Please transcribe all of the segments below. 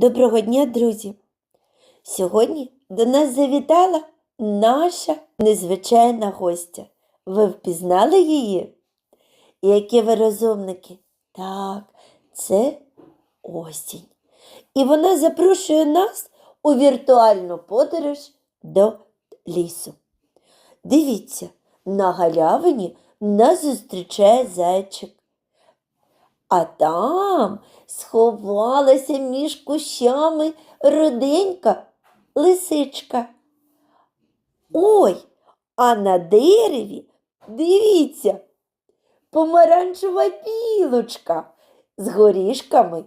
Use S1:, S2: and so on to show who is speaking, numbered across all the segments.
S1: Доброго дня, друзі! Сьогодні до нас завітала наша незвичайна гостя. Ви впізнали її? Які ви розумники? Так, це осінь. І вона запрошує нас у віртуальну подорож до лісу. Дивіться, на галявині нас зустрічає зайчик. А там сховалася між кущами руденька лисичка. Ой, а на дереві, дивіться, помаранчева білочка з горішками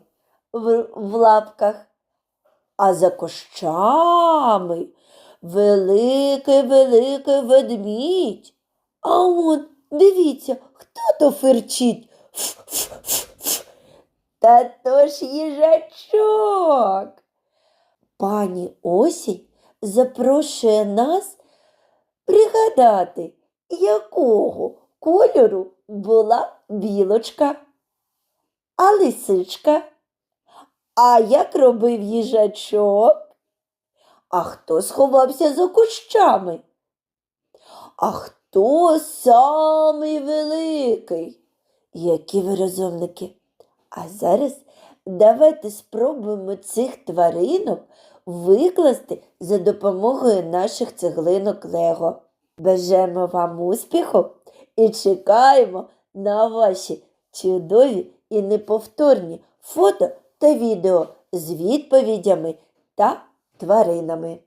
S1: в, в лапках, а за кущами великий-великий ведмідь. А он, дивіться, хто то фирчить. Ф-ф-ф-ф. Та то ж їжачок. Пані осінь запрошує нас пригадати, якого кольору була білочка, а лисичка. А як робив їжачок? А хто сховався за кущами? А хто самий великий? Які розумники? А зараз давайте спробуємо цих тваринок викласти за допомогою наших цеглинок Лего. Бажаємо вам успіху і чекаємо на ваші чудові і неповторні фото та відео з відповідями та тваринами.